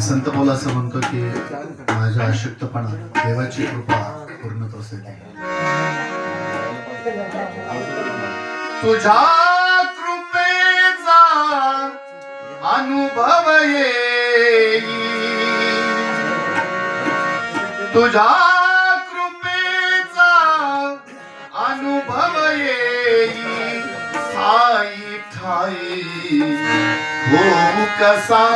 संत संत असं म्हणतो की माझ्या अशक्तपणा देवाची कृपा पूर्ण असेल तुझ्या कृपेचा अनुभव तुझ्या कृपेचा अनुभव साई ठाई हो कसा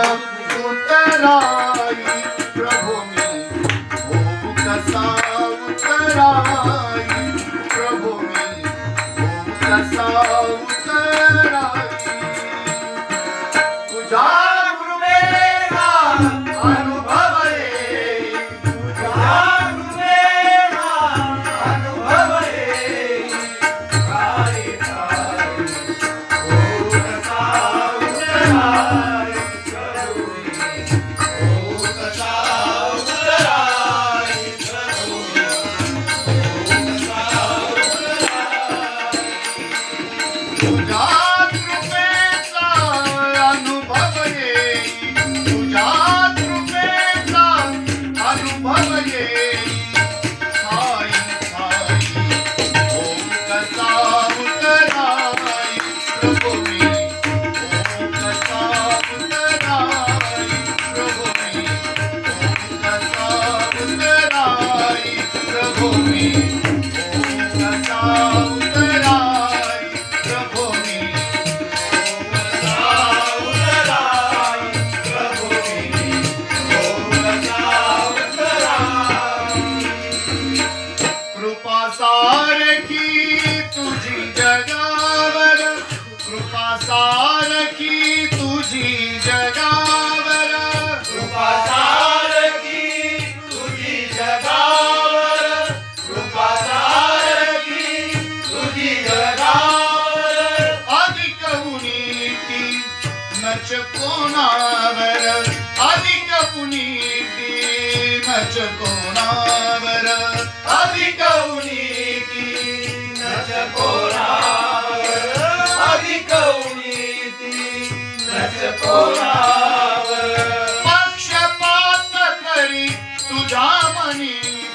पक्षपात करी तुझ्या मनी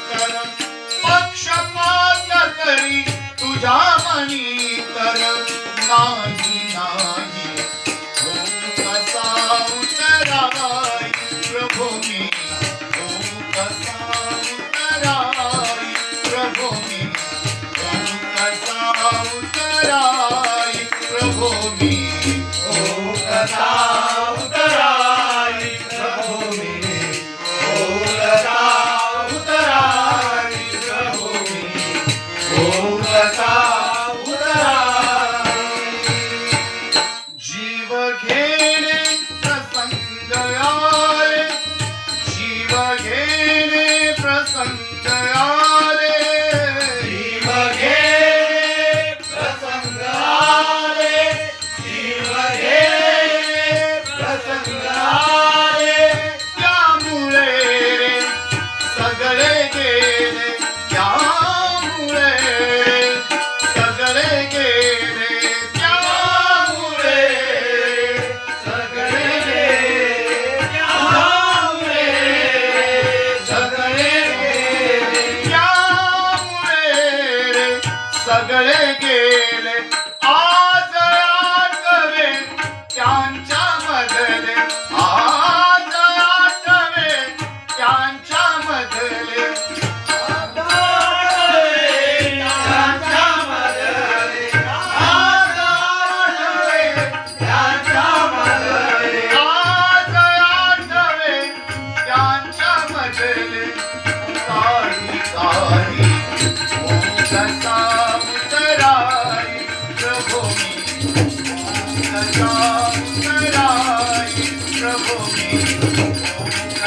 कर पक्षपात करी तुझ्या कर नाही नाही.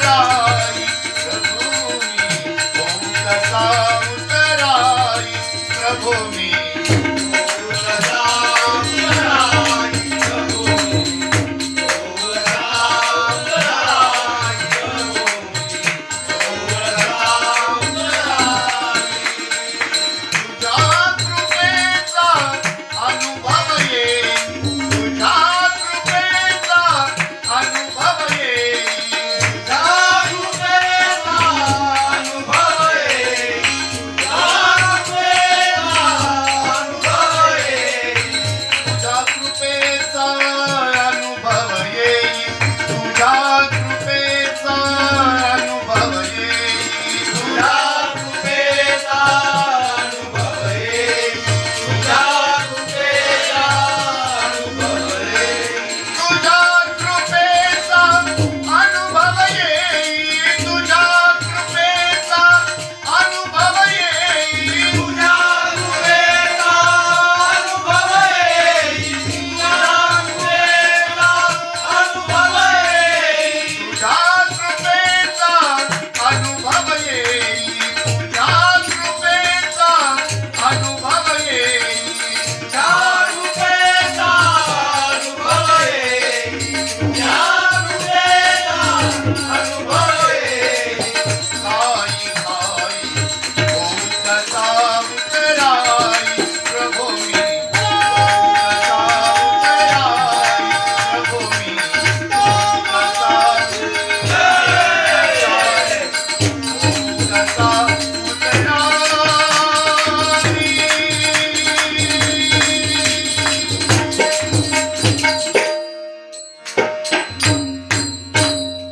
রাম